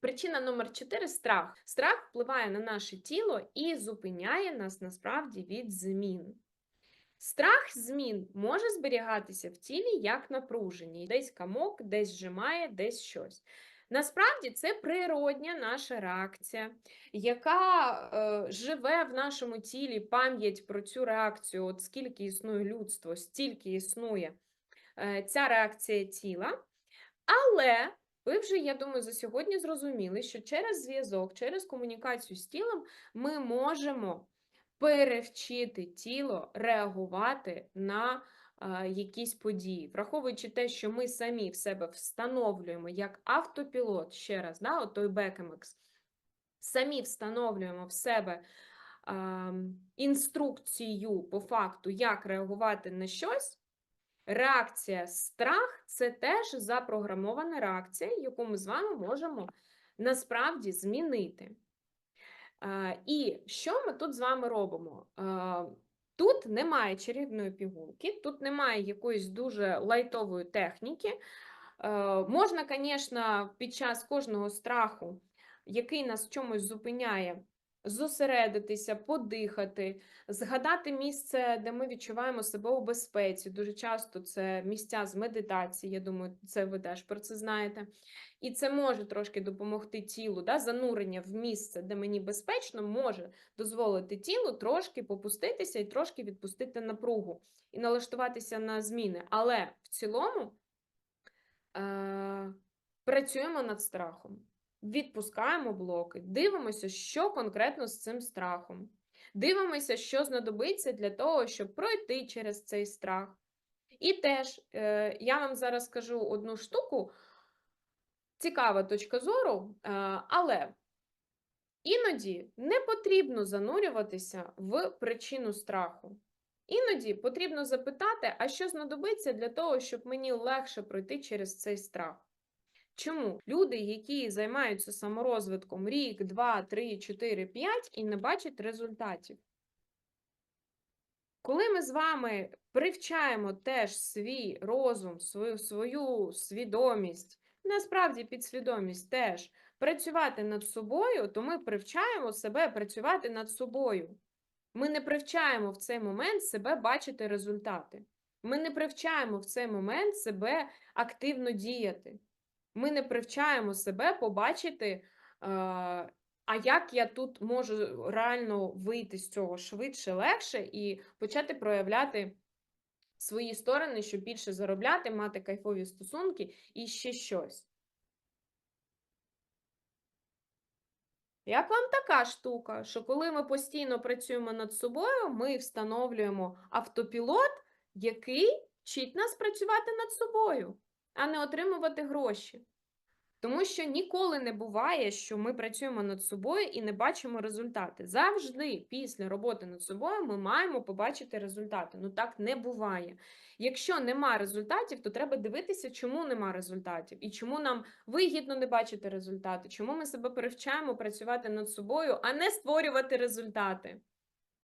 Причина номер 4 страх. Страх впливає на наше тіло і зупиняє нас насправді від змін. Страх змін може зберігатися в тілі як напруження. Десь камок, десь зжимає, десь щось. Насправді це природня наша реакція, яка е, живе в нашому тілі пам'ять про цю реакцію. От скільки існує людство, стільки існує е, ця реакція тіла. Але ви вже, я думаю, за сьогодні зрозуміли, що через зв'язок, через комунікацію з тілом ми можемо перевчити тіло реагувати на якісь події, враховуючи те, що ми самі в себе встановлюємо як автопілот, ще раз, да, от той Бекемекс, самі встановлюємо в себе інструкцію по факту, як реагувати на щось. Реакція страх це теж запрограмована реакція, яку ми з вами можемо насправді змінити. І що ми тут з вами робимо? Тут немає чарівної пігулки, тут немає якоїсь дуже лайтової техніки. Можна, звісно, під час кожного страху, який нас чомусь зупиняє, зосередитися, подихати, згадати місце, де ми відчуваємо себе у безпеці. Дуже часто це місця з медитації. Я думаю, це ви теж про це знаєте. І це може трошки допомогти тілу, да, занурення в місце, де мені безпечно, може дозволити тілу трошки попуститися і трошки відпустити напругу і налаштуватися на зміни. Але в цілому е, працюємо над страхом, відпускаємо блоки, дивимося, що конкретно з цим страхом. Дивимося, що знадобиться для того, щоб пройти через цей страх. І теж е, я вам зараз скажу одну штуку, цікава точка зору, е, але іноді не потрібно занурюватися в причину страху. Іноді потрібно запитати, а що знадобиться для того, щоб мені легше пройти через цей страх. Чому люди, які займаються саморозвитком рік, два, три, чотири, п'ять і не бачать результатів? Коли ми з вами привчаємо теж свій розум, свою, свою свідомість, насправді підсвідомість теж працювати над собою, то ми привчаємо себе працювати над собою. Ми не привчаємо в цей момент себе бачити результати. Ми не привчаємо в цей момент себе активно діяти. Ми не привчаємо себе побачити, е, а як я тут можу реально вийти з цього швидше, легше і почати проявляти свої сторони, щоб більше заробляти, мати кайфові стосунки і ще щось. Як вам така штука, що коли ми постійно працюємо над собою, ми встановлюємо автопілот, який вчить нас працювати над собою, а не отримувати гроші. Тому що ніколи не буває, що ми працюємо над собою і не бачимо результати. Завжди після роботи над собою ми маємо побачити результати. Ну так не буває. Якщо нема результатів, то треба дивитися, чому нема результатів і чому нам вигідно не бачити результати, чому ми себе привчаємо працювати над собою, а не створювати результати.